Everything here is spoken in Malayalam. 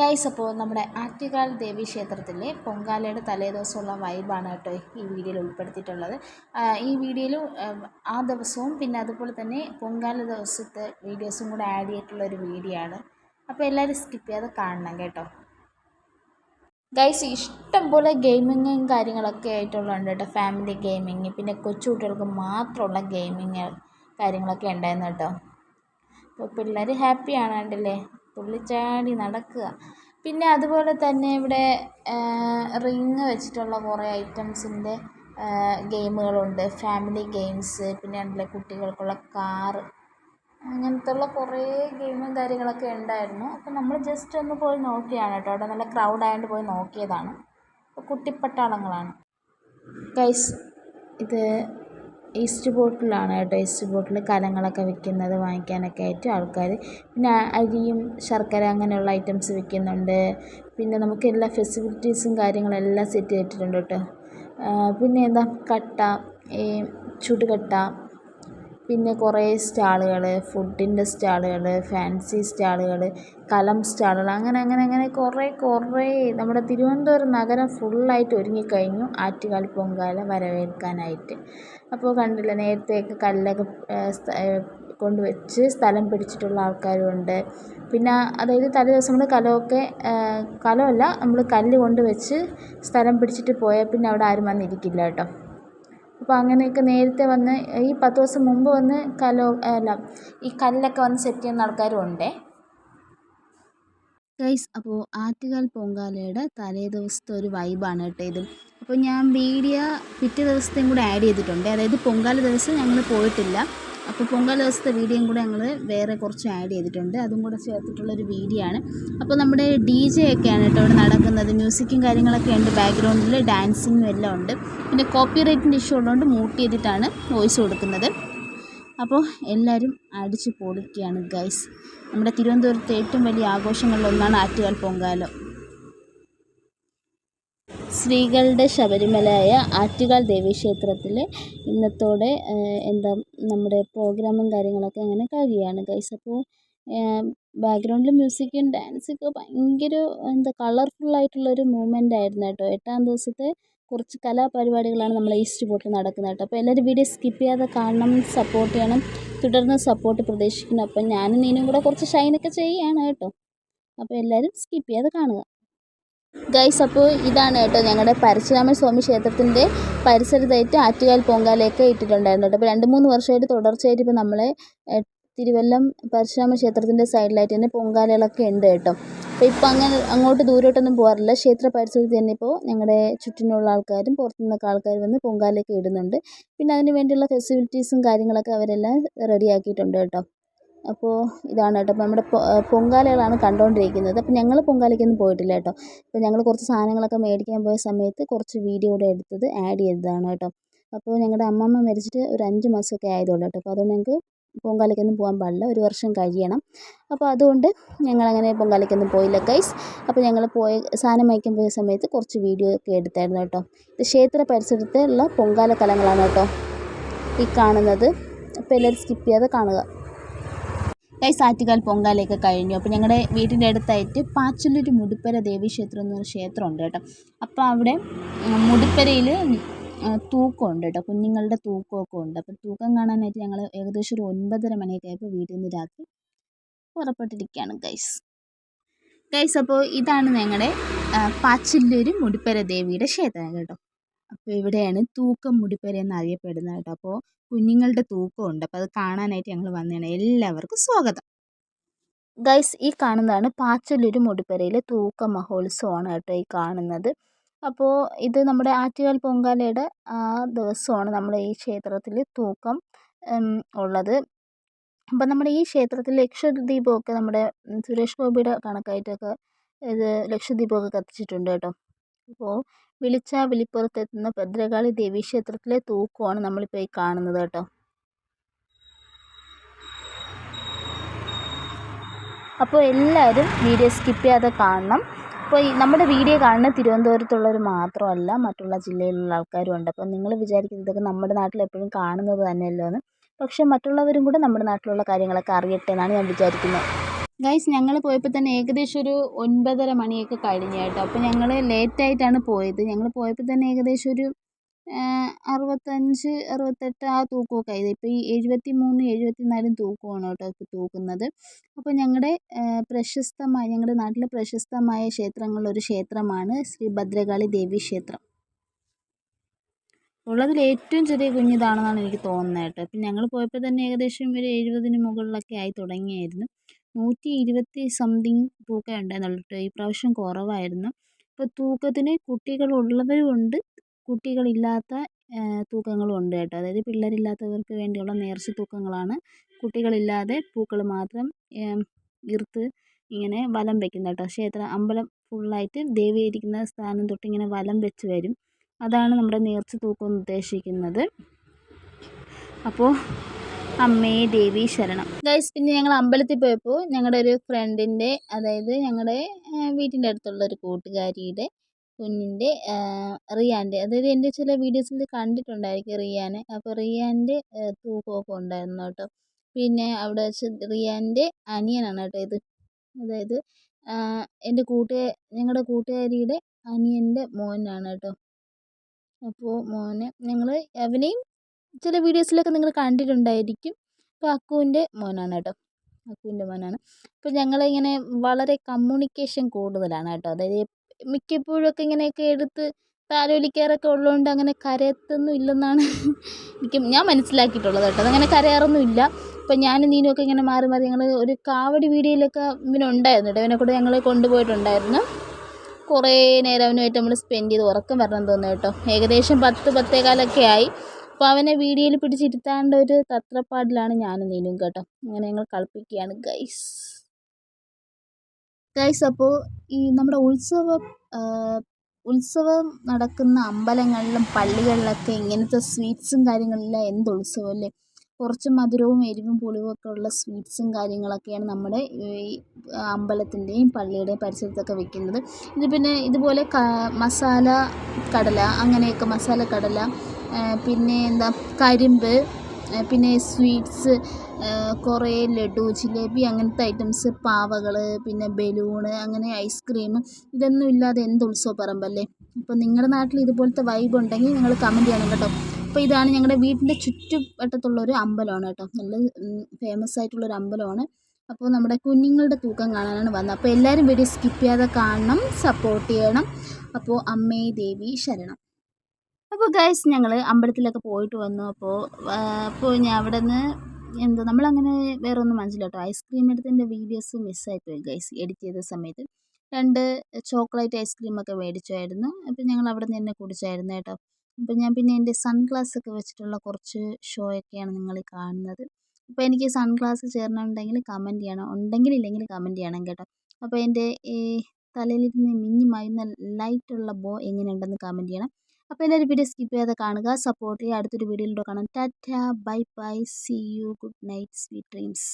ഗൈസ് അപ്പോൾ നമ്മുടെ ആറ്റുകാൽ ദേവി ക്ഷേത്രത്തിലെ പൊങ്കാലയുടെ തലേദിവസമുള്ള വൈബാണ് കേട്ടോ ഈ വീഡിയോയിൽ ഉൾപ്പെടുത്തിയിട്ടുള്ളത്. ഈ വീഡിയോയിൽ ആ ദിവസവും പിന്നെ അതുപോലെ തന്നെ പൊങ്കാല ദിവസത്തെ വീഡിയോസും കൂടെ ആഡ് ചെയ്തിട്ടുള്ള ഒരു വീഡിയോ ആണ്. അപ്പോൾ എല്ലാവരും സ്കിപ്പ് ചെയ്യാതെ കാണണം കേട്ടോ. ഗൈസ് ഇഷ്ടം പോലെ ഗെയിമിങ്ങും കാര്യങ്ങളൊക്കെ ആയിട്ടുള്ളതുണ്ട് കേട്ടോ. ഫാമിലി ഗെയിമിങ് പിന്നെ കൊച്ചു കുട്ടികൾക്ക് മാത്രമുള്ള ഗെയിമിങ് കാര്യങ്ങളൊക്കെ ഉണ്ടായിരുന്നു കേട്ടോ. അപ്പോൾ പിള്ളേർ ഹാപ്പിയാണ് കണ്ടില്ലേ തുള്ളിച്ചാടി നടക്കുക. പിന്നെ അതുപോലെ തന്നെ ഇവിടെ റിങ് വെച്ചിട്ടുള്ള കുറേ ഐറ്റംസിന്റെ ഗെയിമുകളുണ്ട്. ഫാമിലി ഗെയിംസ് പിന്നെ ഉണ്ടല്ലേ കുട്ടികൾക്കുള്ള കാറ് അങ്ങനത്തെ ഉള്ള കുറേ ഗെയിമും കാര്യങ്ങളൊക്കെ ഉണ്ടായിരുന്നു. അപ്പോൾ നമ്മൾ ജസ്റ്റ് ഒന്ന് പോയി നോക്കിയാണ് കേട്ടോ. അവിടെ നല്ല ക്രൗഡ് ആയതുകൊണ്ട് പോയി നോക്കിയതാണ്. കുട്ടിപ്പട്ടാളങ്ങളാണ്. ഗൈസ് ഇത് ഈസ്റ്റ് ബോട്ടിലാണ് കേട്ടോ. ഈസ്റ്റ് ബോട്ടിൽ കലങ്ങളൊക്കെ വിൽക്കുന്നത് വാങ്ങിക്കാനൊക്കെ ആയിട്ട് ആൾക്കാർ പിന്നെ അരിയും ശർക്കര അങ്ങനെയുള്ള ഐറ്റംസ് വിൽക്കുന്നുണ്ട്. പിന്നെ നമുക്ക് എല്ലാ ഫെസിലിറ്റീസും കാര്യങ്ങളെല്ലാം സെറ്റ് ചെയ്തിട്ടുണ്ട് കേട്ടോ. പിന്നെ എന്താ? കട്ട ഈ ചുടുകട്ട പിന്നെ കുറേ സ്റ്റാളുകൾ ഫുഡിന്റെ സ്റ്റാളുകൾ ഫാൻസി സ്റ്റാളുകൾ കലം സ്റ്റാളുകൾ അങ്ങനെ അങ്ങനെ അങ്ങനെ കുറേ കുറേ. നമ്മുടെ തിരുവനന്തപുരം നഗരം ഫുള്ളായിട്ട് ഒരുങ്ങിക്കഴിഞ്ഞു ആറ്റുകാൽ പൊങ്കാല വരവേൽക്കാനായിട്ട്. അപ്പോൾ കണ്ടില്ലേ നേരത്തെയൊക്കെ കല്ലൊക്കെ കൊണ്ട് വെച്ച് സ്ഥലം പിടിച്ചിട്ടുള്ള ആൾക്കാരുമുണ്ട് പിന്നെ അതായത് തലേ ദിവസം നമ്മൾ കലമൊക്കെ കലമല്ല നമ്മൾ കല്ല് കൊണ്ട് വെച്ച് സ്ഥലം പിടിച്ചിട്ട് പോയാൽ പിന്നെ അവിടെ ആരും വന്നിരിക്കില്ല കേട്ടോ. അപ്പോൾ അങ്ങനെയൊക്കെ നേരത്തെ വന്ന് ഈ പത്ത് ദിവസം മുമ്പ് വന്ന് കലോ അല്ല ഈ കല്ലൊക്കെ വന്ന് സെറ്റ് ചെയ്യുന്ന ആൾക്കാരും ഉണ്ട്? ഗൈസ് അപ്പോൾ ആറ്റുകാൽ പൊങ്കാലയുടെ തലേ ദിവസത്തെ ഒരു വൈബാണ് കേട്ടോ ഇത്. അപ്പോൾ ഞാൻ വീഡിയോ പിറ്റേ ദിവസത്തെയും കൂടെ ആഡ് ചെയ്തിട്ടുണ്ട്. അതായത് പൊങ്കാല ദിവസം ഞങ്ങൾ പോയിട്ടില്ല. അപ്പോൾ പൊങ്കാല ദിവസത്തെ വീഡിയോയും കൂടെ ഞങ്ങൾ വേറെ കുറച്ച് ആഡ് ചെയ്തിട്ടുണ്ട്. അതും കൂടെ ചേർത്തിട്ടുള്ളൊരു വീഡിയോ ആണ്. അപ്പോൾ നമ്മുടെ ഡി ജെ ഒക്കെയാണ് കേട്ടോ ഇവിടെ നടക്കുന്നത്. മ്യൂസിക്കും കാര്യങ്ങളൊക്കെ ഉണ്ട്. ബാക്ക്ഗ്രൗണ്ടിൽ ഡാൻസിങ്ങും എല്ലാം ഉണ്ട്. പിന്നെ കോപ്പി റൈറ്റിന്റെ ഇഷ്യൂ ഉള്ളതുകൊണ്ട് മ്യൂട്ട് ചെയ്തിട്ടാണ് വോയിസ് കൊടുക്കുന്നത്. അപ്പോൾ എല്ലാവരും അടിച്ച് പൊളിക്കുകയാണ് ഗൈസ് നമ്മുടെ തിരുവനന്തപുരത്തെ ഏറ്റവും വലിയ ആഘോഷങ്ങളിലൊന്നാണ് ആറ്റുകാൽ പൊങ്കാല. സ്ത്രീകളുടെ ശബരിമലയായ ആറ്റുകാൽ ദേവീക്ഷേത്രത്തിൽ ഇന്നത്തോടെ എന്താ നമ്മുടെ പ്രോഗ്രാമും കാര്യങ്ങളൊക്കെ അങ്ങനെ കഴിയുകയാണ് ഗൈസ് അപ്പോൾ ബാക്ക്ഗ്രൗണ്ടിൽ മ്യൂസിക്കും ഡാൻസൊക്കെ ഭയങ്കര എന്താ കളർഫുള്ളായിട്ടുള്ളൊരു മൂമെന്റ് ആയിരുന്നു കേട്ടോ. എട്ടാം ദിവസത്തെ കുറച്ച് കലാപരിപാടികളാണ് നമ്മളെ ഈസ്റ്റ് ബോട്ടിൽ നടക്കുന്നത് കേട്ടോ. അപ്പോൾ എല്ലാവരും വീഡിയോ സ്കിപ്പ് ചെയ്യാതെ കാണണം സപ്പോർട്ട് ചെയ്യണം. തുടർന്ന് സപ്പോർട്ട് പ്രതീക്ഷിക്കണം അപ്പം ഞാനും നീനും കൂടെ കുറച്ച് ഷൈനൊക്കെ ചെയ്യുകയാണ് കേട്ടോ. അപ്പോൾ എല്ലാവരും സ്കിപ്പ് ചെയ്യാതെ കാണുക. ഗൈസ് അപ്പോൾ ഇതാണ് കേട്ടോ ഞങ്ങളുടെ പരശുരാമൻ സ്വാമി ക്ഷേത്രത്തിന്റെ പരിസരത്തായിട്ട് ആറ്റുകാൽ പൊങ്കാലയൊക്കെ ഇട്ടിട്ടുണ്ടായിരുന്നു കേട്ടോ. അപ്പോൾ രണ്ട് മൂന്ന് വർഷമായിട്ട് തുടർച്ചയായിട്ട് ഇപ്പോൾ നമ്മളെ തിരുവല്ലം പരശുരാമ ക്ഷേത്രത്തിന്റെ സൈഡിലായിട്ട് തന്നെ പൊങ്കാലകളൊക്കെ ഉണ്ട് കേട്ടോ. അപ്പോൾ ഇപ്പോൾ അങ്ങനെ അങ്ങോട്ട് ദൂരോട്ടൊന്നും പോകാറില്ല. ക്ഷേത്ര പരിസരത്ത് തന്നെ ഇപ്പോൾ ഞങ്ങളുടെ ചുറ്റിനുള്ള ആൾക്കാരും പുറത്തു നിന്നൊക്കെ ആൾക്കാർ വന്ന് പൊങ്കാലയൊക്കെ ഇടുന്നുണ്ട്. പിന്നെ അതിന് വേണ്ടിയുള്ള ഫെസിലിറ്റീസും കാര്യങ്ങളൊക്കെ അവരെല്ലാം റെഡിയാക്കിയിട്ടുണ്ട് കേട്ടോ. അപ്പോൾ ഇതാണ് കേട്ടോ. അപ്പോൾ നമ്മുടെ പൊങ്കാലകളാണ് കണ്ടുകൊണ്ടിരിക്കുന്നത് അപ്പോൾ ഞങ്ങൾ പൊങ്കാലയ്ക്കൊന്നും പോയിട്ടില്ല കേട്ടോ. അപ്പോൾ ഞങ്ങൾ കുറച്ച് സാധനങ്ങളൊക്കെ മേടിക്കാൻ പോയ സമയത്ത് കുറച്ച് വീഡിയോ കൂടെ എടുത്തത് ആഡ് ചെയ്തതാണ് കേട്ടോ. അപ്പോൾ ഞങ്ങളുടെ അമ്മമ്മ മരിച്ചിട്ട് ഒരു അഞ്ച് മാസമൊക്കെ ആയതുള്ളൂ കേട്ടോ. അപ്പോൾ അതുകൊണ്ട് ഞങ്ങൾക്ക് പൊങ്കാലയ്ക്കൊന്നും പോകാൻ പാടില്ല. ഒരു വർഷം കഴിയണം. അപ്പോൾ അതുകൊണ്ട് ഞങ്ങളങ്ങനെ പൊങ്കാലയ്ക്കൊന്നും പോയില്ല. ഗൈസ് അപ്പോൾ ഞങ്ങൾ പോയ സാധനം വാങ്ങിക്കാൻ പോയ സമയത്ത് കുറച്ച് വീഡിയോ ഒക്കെ എടുത്തായിരുന്നു കേട്ടോ. ഇത് ക്ഷേത്ര പരിസരത്തുള്ള പൊങ്കാല കലങ്ങളാണ് കേട്ടോ ഈ കാണുന്നത്. അപ്പോൾ എല്ലാവരും സ്കിപ്പ് ചെയ്യാതെ കാണുക. ഗൈസ് ആറ്റുകാൽ പൊങ്കാലയൊക്കെ കഴിഞ്ഞു. അപ്പോൾ ഞങ്ങളുടെ വീട്ടിന്റെ അടുത്തായിട്ട് പാച്ചല്ലൂർ മുടിപ്പര ദേവീക്ഷേത്രം എന്നൊരു ക്ഷേത്രം ക്ഷേത്രമുണ്ട് കേട്ടോ. അപ്പോൾ അവിടെ മുടിപ്പരയിൽ തൂക്കമുണ്ട് കേട്ടോ. കുഞ്ഞുങ്ങളുടെ തൂക്കമൊക്കെ ഉണ്ട്. അപ്പോൾ തൂക്കം കാണാനായിട്ട് ഞങ്ങൾ ഏകദേശം ഒരു ഒൻപതര മണിയൊക്കെ ആയപ്പോൾ വീട്ടിൽ നിന്ന് രാത്രി പുറപ്പെട്ടിരിക്കുകയാണ് ഗൈസ് ഗൈസ് അപ്പോൾ ഇതാണ് ഞങ്ങളുടെ പാച്ചല്ലൂർ മുടിപ്പര ദേവിയുടെ ക്ഷേത്രം കേട്ടോ. അപ്പോൾ ഇവിടെയാണ് തൂക്കം മുടിപ്പര എന്നറിയപ്പെടുന്നത് കേട്ടോ. അപ്പോൾ കുഞ്ഞുങ്ങളുടെ തൂക്കമുണ്ട്. അപ്പോൾ അത് കാണാനായിട്ട് ഞങ്ങൾ വന്നതാണ്. എല്ലാവർക്കും സ്വാഗതം. ഗൈസ് ഈ കാണുന്നതാണ് പാച്ചല്ലൂർ മുടിപ്പരയിലെ തൂക്ക മഹോത്സവമാണ് കേട്ടോ ഈ കാണുന്നത്. അപ്പോൾ ഇത് നമ്മുടെ ആറ്റുകാൽ പൊങ്കാലയുടെ ആ ദിവസമാണ് നമ്മൾ ഈ ക്ഷേത്രത്തിൽ തൂക്കം ഉള്ളത്. അപ്പം നമ്മുടെ ഈ ക്ഷേത്രത്തിൽ ലക്ഷദ്വീപമൊക്കെ നമ്മുടെ സുരേഷ് ഗോപിയുടെ കണക്കായിട്ടൊക്കെ ഇത് ലക്ഷദ്വീപമൊക്കെ കത്തിച്ചിട്ടുണ്ട് കേട്ടോ. അപ്പോൾ വിളിച്ച വിളിപ്പുറത്തെത്തുന്ന ഭദ്രകാളി ദേവി ക്ഷേത്രത്തിലെ തൂക്കമാണ് നമ്മളിപ്പോൾ ഈ കാണുന്നത് കേട്ടോ. അപ്പോൾ എല്ലാവരും വീഡിയോ സ്കിപ്പ് ചെയ്യാതെ കാണണം. അപ്പോൾ ഈ നമ്മുടെ വീഡിയോ കാണുന്ന തിരുവനന്തപുരത്തുള്ളവർ മാത്രമല്ല മറ്റുള്ള ജില്ലയിലുള്ള ആൾക്കാരും ഉണ്ട്. അപ്പോൾ നിങ്ങൾ വിചാരിക്കുന്നത് ഇതൊക്കെ നമ്മുടെ നാട്ടിൽ എപ്പോഴും കാണുന്നത് തന്നെയല്ലോ എന്ന് പക്ഷേ മറ്റുള്ളവരും കൂടെ നമ്മുടെ നാട്ടിലുള്ള കാര്യങ്ങളൊക്കെ അറിയട്ടെ എന്നാണ് ഞാൻ വിചാരിക്കുന്നത്. ഗൈസ് ഞങ്ങൾ പോയപ്പോൾ തന്നെ ഏകദേശം ഒരു ഒൻപതര മണിയൊക്കെ കഴിഞ്ഞു കേട്ടോ. അപ്പോൾ ഞങ്ങൾ ലേറ്റായിട്ടാണ് പോയത്. ഞങ്ങൾ പോയപ്പോൾ തന്നെ ഏകദേശം ഒരു അറുപത്തഞ്ച് അറുപത്തെട്ട് ആ തൂക്കമൊക്കെ ആയത് ഇപ്പോൾ ഈ എഴുപത്തി മൂന്ന് എഴുപത്തി നാലും തൂക്കമാണ് കേട്ടോ ഇപ്പോൾ തൂക്കുന്നത്. അപ്പോൾ ഞങ്ങളുടെ പ്രശസ്തമായ ഞങ്ങളുടെ നാട്ടിലെ പ്രശസ്തമായ ക്ഷേത്രങ്ങളിലൊരു ക്ഷേത്രമാണ് ശ്രീ ഭദ്രകാളി ദേവി ക്ഷേത്രം. ഉള്ളതിൽ ഏറ്റവും ചെറിയ കുഞ്ഞിതാണെന്നാണ് എനിക്ക് തോന്നുന്നത് കേട്ടോ. ഇപ്പം ഞങ്ങൾ പോയപ്പോൾ തന്നെ ഏകദേശം ഒരു എഴുപതിന് മുകളിലൊക്കെ ആയി തുടങ്ങിയായിരുന്നു. നൂറ്റി ഇരുപത്തി സംതിങ് തൂക്കം ഉണ്ടായിരുന്നുള്ളൂ ഈ പ്രാവശ്യം കുറവായിരുന്നു. ഇപ്പോൾ തൂക്കത്തിന് കുട്ടികളുള്ളവരും ഉണ്ട് കുട്ടികളില്ലാത്ത തൂക്കങ്ങളും ഉണ്ട് കേട്ടോ. അതായത് പിള്ളേരില്ലാത്തവർക്ക് വേണ്ടിയുള്ള നേർച്ച തൂക്കങ്ങളാണ്. കുട്ടികളില്ലാതെ പൂക്കൾ മാത്രം ഇർത്ത് ഇങ്ങനെ വലം വയ്ക്കുന്നത് കേട്ടോ. ക്ഷേത്ര അമ്പലം ഫുള്ളായിട്ട് ദേവി ഇരിക്കുന്ന സ്ഥാനം തൊട്ട് ഇങ്ങനെ വലം വെച്ച് വരും. അതാണ് നമ്മുടെ നേർച്ച തൂക്കം ഉദ്ദേശിക്കുന്നത്. അപ്പോൾ അമ്മേ ദേവി ശരണം. ഗൈസ് പിന്നെ ഞങ്ങൾ അമ്പലത്തിൽ പോയപ്പോൾ ഞങ്ങളുടെ ഒരു ഫ്രണ്ടിന്റെ അതായത് ഞങ്ങളുടെ വീട്ടിന്റെ അടുത്തുള്ള ഒരു കൂട്ടുകാരിയുടെ കുഞ്ഞിന്റെ റിയാന്റെ അതായത് എന്റെ ചില വീഡിയോസിൽ കണ്ടിട്ടുണ്ടായിരിക്കും റിയാനെ. അപ്പോൾ റിയാന്റെ തൂക്കമൊക്കെ ഉണ്ടായിരുന്നു കേട്ടോ. പിന്നെ അവിടെ വെച്ച് റിയാന്റെ അനിയനാണ് കേട്ടോ ഇത്. അതായത് എന്റെ കൂട്ടുകാ ഞങ്ങളുടെ കൂട്ടുകാരിയുടെ അനിയന്റെ മോനാണ് കേട്ടോ. അപ്പോൾ മോനെ ഞങ്ങൾ അവനെയും ചില വീഡിയോസിലൊക്കെ നിങ്ങൾ കണ്ടിട്ടുണ്ടായിരിക്കും. അപ്പോൾ അക്കുവിന്റെ മോനാണ് കേട്ടോ. അക്കുവിന്റെ മോനാണ്. അപ്പോൾ ഞങ്ങളിങ്ങനെ വളരെ കമ്മ്യൂണിക്കേഷൻ കൂടുതലാണ് കേട്ടോ. അതായത് മിക്കപ്പോഴും ഒക്കെ ഇങ്ങനെയൊക്കെ എടുത്ത് താലോലിക്കാറൊക്കെ ഉള്ളതുകൊണ്ട് അങ്ങനെ കരയത്തൊന്നും ഇല്ലെന്നാണ് എനിക്ക് ഞാൻ മനസ്സിലാക്കിയിട്ടുള്ളത് കേട്ടോ. അതങ്ങനെ കരയാറൊന്നും ഇല്ല. ഇപ്പം ഞാനും നീനും ഒക്കെ ഇങ്ങനെ മാറി മാറി ഞങ്ങൾ ഒരു കാവടി വീഡിയോയിലൊക്കെ ഇവനുണ്ടായിരുന്നു കേട്ടോ. ഇവനെ കൂടെ ഞങ്ങൾ കൊണ്ടുപോയിട്ടുണ്ടായിരുന്നു. കുറേ നേരം അവനുമായിട്ട് നമ്മൾ സ്പെൻഡ് ചെയ്ത് ഉറക്കം വരണം തോന്നുന്നു കേട്ടോ. ഏകദേശം പത്ത് പത്തേകാലൊക്കെ ആയി. അപ്പോൾ അവനെ വീഡിയോയിൽ പിടിച്ചിരുത്താണ്ട് ഒരു തത്രപ്പാടിലാണ് ഞാനും നീനും കേട്ടോ. അങ്ങനെ ഞങ്ങൾ കളിപ്പിക്കുകയാണ് ഗൈസ് ഗൈസ് അപ്പോൾ ഈ നമ്മുടെ ഉത്സവ ഉത്സവം നടക്കുന്ന അമ്പലങ്ങളിലും പള്ളികളിലൊക്കെ ഇങ്ങനത്തെ സ്വീറ്റ്സും കാര്യങ്ങളെല്ലാം എന്ത് ഉത്സവം അല്ലേ? കുറച്ച് മധുരവും എരിവും പുളിവും ഒക്കെ ഉള്ള സ്വീറ്റ്സും കാര്യങ്ങളൊക്കെയാണ് നമ്മുടെ ഈ അമ്പലത്തിന്റെയും പള്ളിയുടെയും പരിസരത്തൊക്കെ വെക്കുന്നത്. ഇത് പിന്നെ ഇതുപോലെ മസാല കടല അങ്ങനെയൊക്കെ മസാല കടല പിന്നെ എന്താ കരിമ്പ് പിന്നെ സ്വീറ്റ്സ് കുറേ ലഡു ജിലേബി അങ്ങനത്തെ ഐറ്റംസ് പാവകൾ പിന്നെ ബലൂണ് അങ്ങനെ ഐസ്ക്രീം ഇതൊന്നും ഇല്ലാതെ എന്ത് ഉത്സവപ്പറമ്പല്ലേ അപ്പോൾ നിങ്ങളുടെ നാട്ടിൽ ഇതുപോലത്തെ വൈബ് ഉണ്ടെങ്കിൽ നിങ്ങൾ കമന്റ് ചെയ്യണം കേട്ടോ. അപ്പോൾ ഇതാണ് ഞങ്ങളുടെ വീടിന്റെ ചുറ്റുവട്ടത്തുള്ളൊരു അമ്പലമാണ് കേട്ടോ. നല്ല ഫേമസ് ആയിട്ടുള്ളൊരു അമ്പലമാണ്. അപ്പോൾ നമ്മുടെ കുഞ്ഞുങ്ങളുടെ തൂക്കം കാണാനാണ് വന്നത്. അപ്പോൾ എല്ലാവരും വീഡിയോ സ്കിപ്പ് ചെയ്യാതെ കാണണം സപ്പോർട്ട് ചെയ്യണം. അപ്പോൾ അമ്മേ ദേവി ശരണം. അപ്പോൾ ഗൈസ് ഞങ്ങൾ അമ്പലത്തിലൊക്കെ പോയിട്ട് വന്നു. അപ്പോൾ അപ്പോൾ ഞാൻ അവിടെ നിന്ന് എന്താ നമ്മളങ്ങനെ വേറെ ഒന്നും മനസ്സിലോ കേട്ടോ ഐസ്ക്രീം എടുത്തതിന്റെ വീഡിയോസ് മിസ്സായിപ്പോയി ഗൈസ് എഡിറ്റ് ചെയ്ത സമയത്ത്. രണ്ട് ചോക്ലേറ്റ് ഐസ്ക്രീമൊക്കെ മേടിച്ചായിരുന്നു. അപ്പോൾ ഞങ്ങൾ അവിടെ നിന്ന് തന്നെ കുടിച്ചായിരുന്നു കേട്ടോ. അപ്പോൾ ഞാൻ പിന്നെ എന്റെ സൺഗ്ലാസ് ഒക്കെ വെച്ചിട്ടുള്ള കുറച്ച് ഷോ ഒക്കെയാണ് നിങ്ങൾ കാണുന്നത്. അപ്പോൾ എനിക്ക് സൺഗ്ലാസ് ചേർന്നുണ്ടെങ്കിൽ കമന്റ് ചെയ്യണം. ഉണ്ടെങ്കിൽ ഇല്ലെങ്കിൽ കമന്റ് ചെയ്യണം കേട്ടോ. അപ്പോൾ എന്റെ ഈ തലയിലിരുന്ന് മിന്നി മായുന്ന ലൈറ്റുള്ള ബോ എങ്ങനെയുണ്ടെന്ന് കമന്റ് ചെയ്യണം. അപ്പോൾ എല്ലാവരും വീഡിയോ സ്കിപ്പ് ചെയ്യാതെ കാണുക. സപ്പോർട്ട് ചെയ്യുക അടുത്തൊരു വീഡിയോയിലൂടെ കാണാം. Tata. Bye bye. See you good night sweet dreams